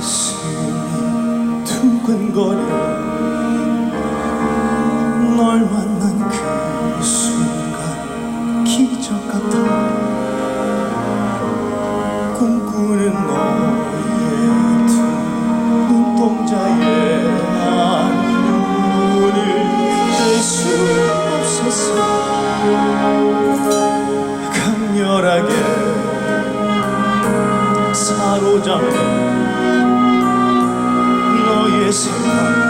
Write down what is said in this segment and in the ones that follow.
가슴이 두근거려 널 만난 그 순간 기적 같아. 나에게 사로잡는 너의 생각.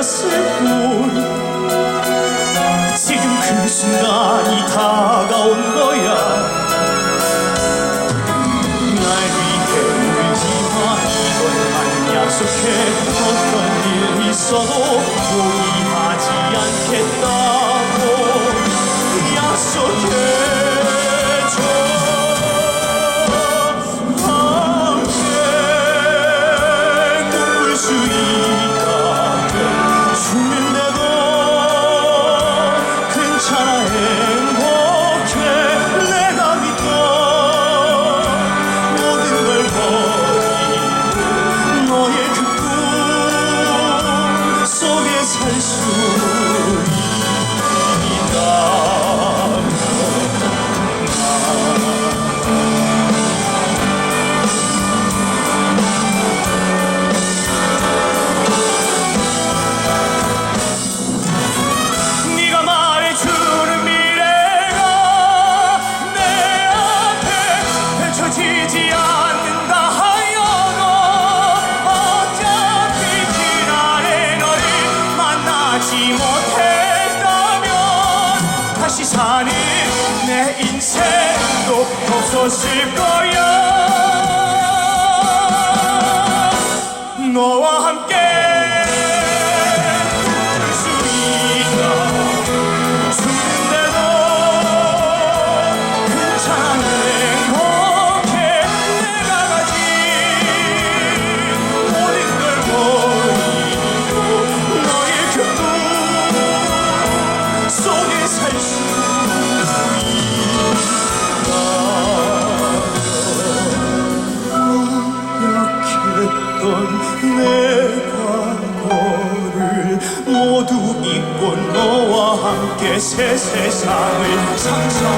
되었을 뿐. 지금 그 순간이 다가온 거야. 날 위해 울지마. 이것만 약속해. 어떤 일 있어도 없었을 거야. 너와 약했던 내 과거를 모두 잊고 너와 함께 새 세상을 있다